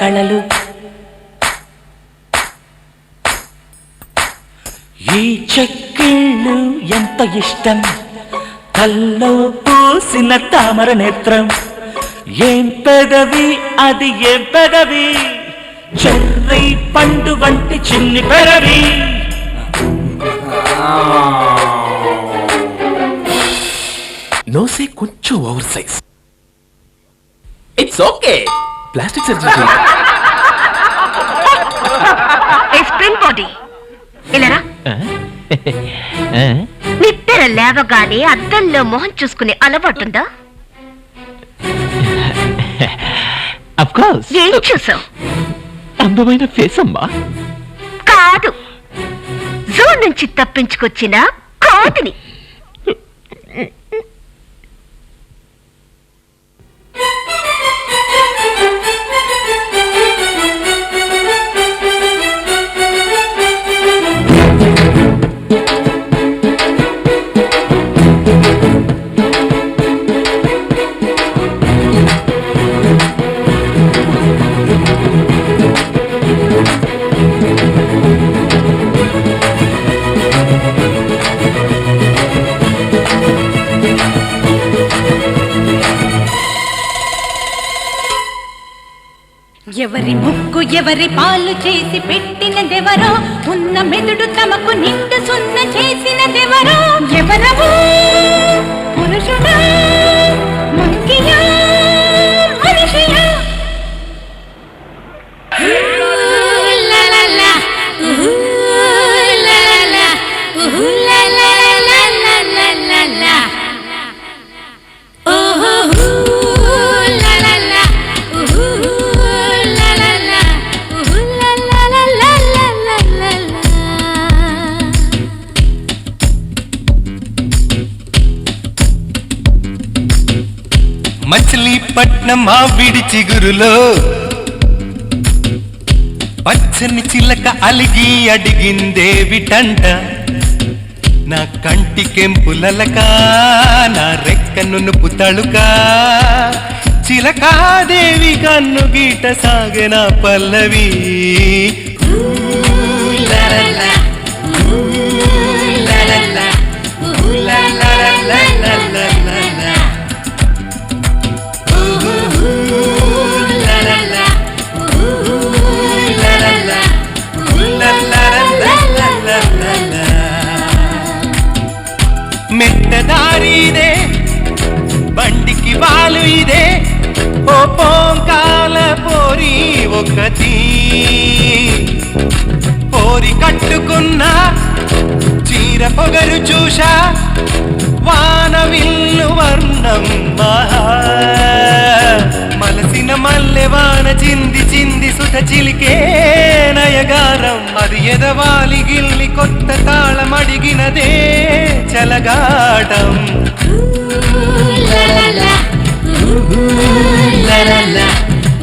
కళలు. ఈ చెక్కిళ్ళు ఎంత ఇష్టం? కల్లో పూసిన తామర నేత్రం. ఏం పెదవి? అది ఏం పెదవి? చెర్రీ పండు వంటి చిన్ని పెదవి. నోసే కొంచెం over size. It's okay plastic surgery spring body ఇలారా నిద్ర లేవగానే అద్దంలో మొహం చూసుకునే అలవాటుందా? అఫ్ కోర్స్ ఏం చూసావు? అందమైన ఫేస్ అమ్మా. కాదు. జూ నుంచి తప్పించుకొచ్చిన కోతిని ఎవరి ముక్కు ఎవరి పాలు చేసి పెట్టినదెవరో ఉన్న మెదుడు తమకు నిండు సున్న చేసినదెవరో ఎవరవు పురుషుడా? మంకియా మచిలీపట్నం మావిడి చిగురులో. పచ్చని చిలక అలిగి అడిగిందేవిటంట నా కంటి కెంపులలక నా రెక్క నునుపు తళుక. చిలకాదేవి కన్ను గీట సాగన పల్లవి. ఒకటి పోరి కట్టుకున్న చీర పొగరు చూశా వాన విల్లు వర్ణం మలసిన మల్లె వాన చింది చింది సుధ చిలికే నయగారం. అది ఎదవాలి గిల్లి కొత్త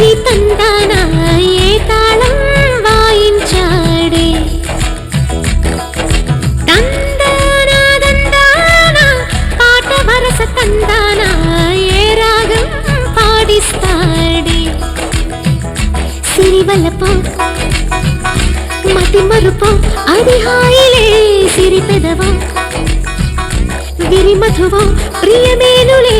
తాకి మరి ఏ తాళం వాయించాడే తందానా పాట వరస తందానా ఏ రాగం పాడిస్తాడే? సిరివలపో మతి మరుపో అది హాయిలే సిరి పెదవో విరిమధువో ప్రియమేనులే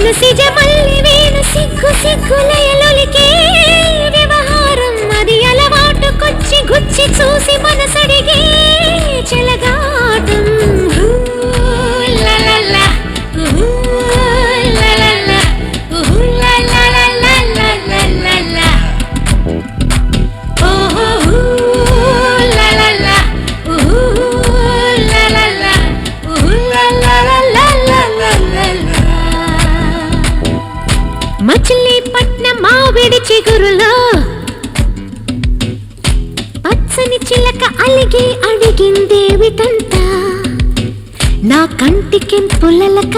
మనసిజ మల్లి వేణ సిగ్గు సిగ్గులయలొలికే వ్యవహారం అది అలవాటుకొచ్చి గుచ్చి చూసి మనసడిగే చెలగా చిలక అలిగి అడిగిందేవిటంట నా కంటికెం పుల్లలక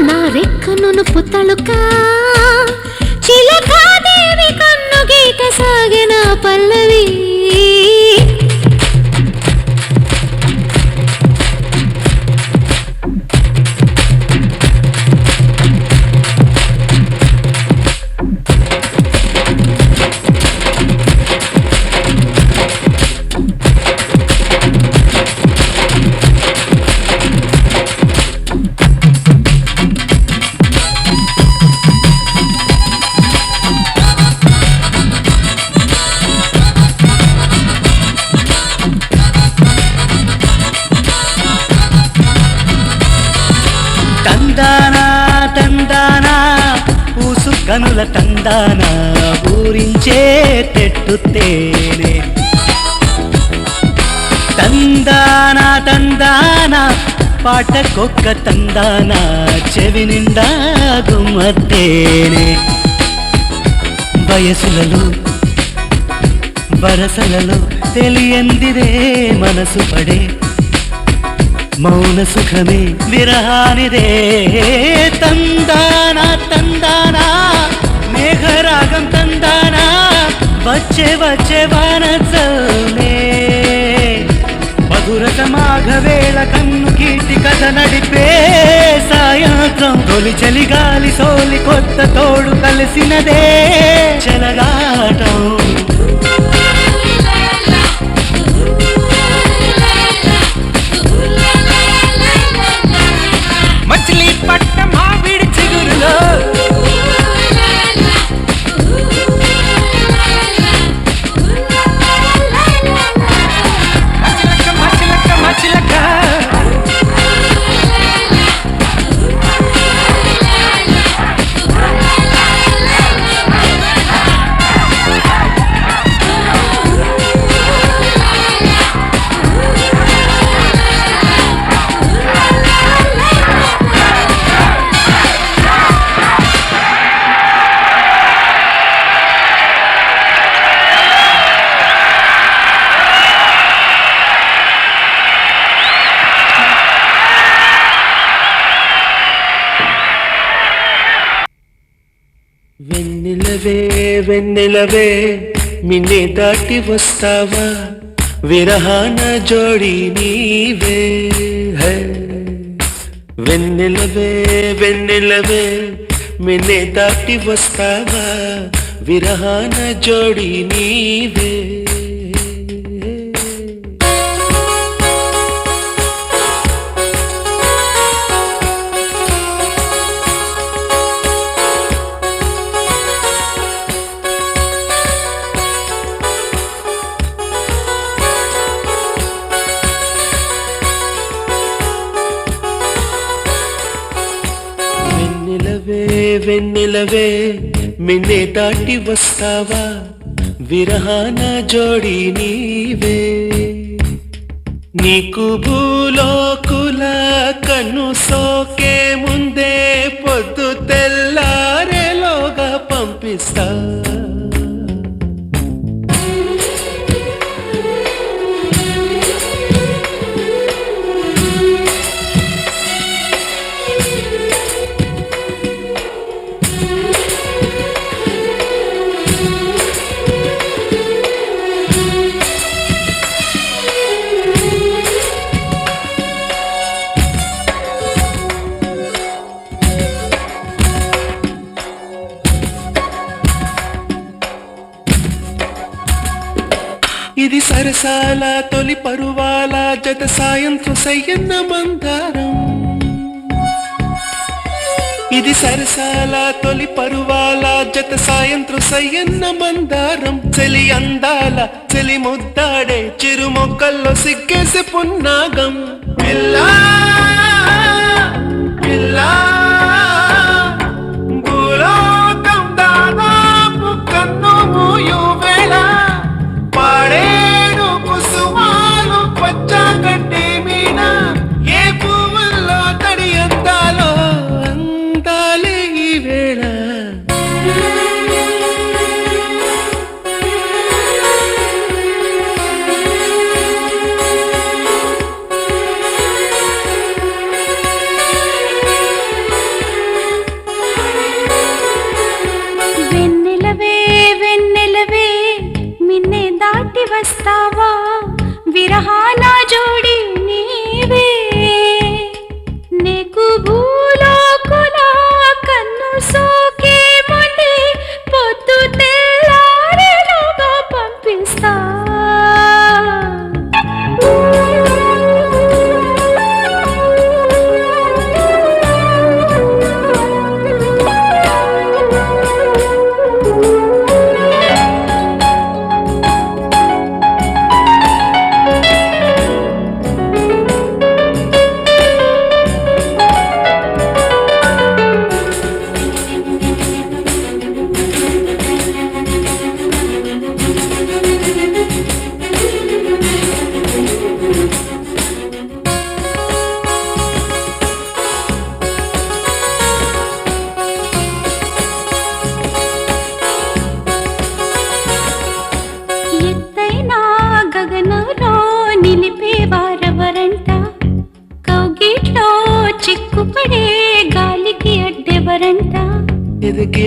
నా రెక్కను పుతళుక చిలకాదేవి కన్ను గీత సాగిన పల్లవి. కనుల తందానా ఊరించే తెట్టు తేనె. తందాన తందానా పాటకొక్క తందాన చెవి నిండా గుమ్మతేనే వయసులలో వరసలలో తెలియందిరే మనసు పడే మౌన సుఖమే విరహానిదే. తందానా తందానా మేఘరాగం తందానా వచ్చే వచ్చే వానసలే మధురత మాఘవేళ కన్ను కీర్తి కథ నడిపే సాయంత్రం తొలి చలి గాలి సోలి కొత్త తోడు కలిసినదే. చెలగాటం వెన్నెలవే వెన్నెలవే మిన్నే దాటి వస్తావా? విరహాన జోడి నీవే వెన్నెలవే వెన్నెలవే మిన్నే దాటి వస్తావా? విరహాన జోడి నీవే. వెన్నెలవే మిన్నే దాటి వస్తావా? విరహాన జోడి నీవే. నీకు భూలోకుల కన్ను సోకే ముందే ఇది సరసాల తొలి పరువాల జత సాయంత్రం సయ్యన్న మందారం ఇది సరసాల తొలి పరువాల జత సాయంత్రం సయ్యన్న మందారం చెలి అందాల చెలి ముద్దాడే చిరు మొక్కల్లో సిగ్గేసి పున్నాగం. పిల్లా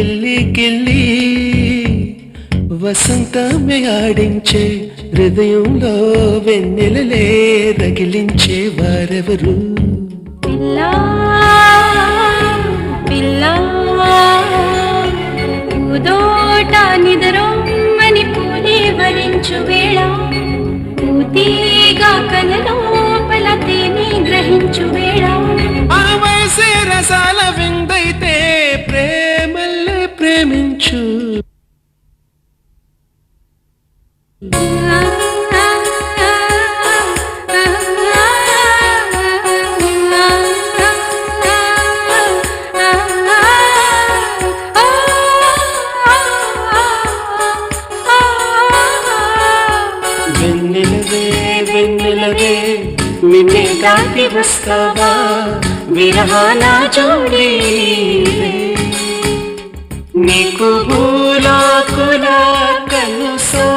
గిల్లి గిల్లి వసంతమే ఆడించే హృదయంలో వెన్నెలలే రగిలించే వారెవరు? పిల్లా ఇంటికి వస్తావా విరహాన జోడి. నీకు భూలాకుల కనుసా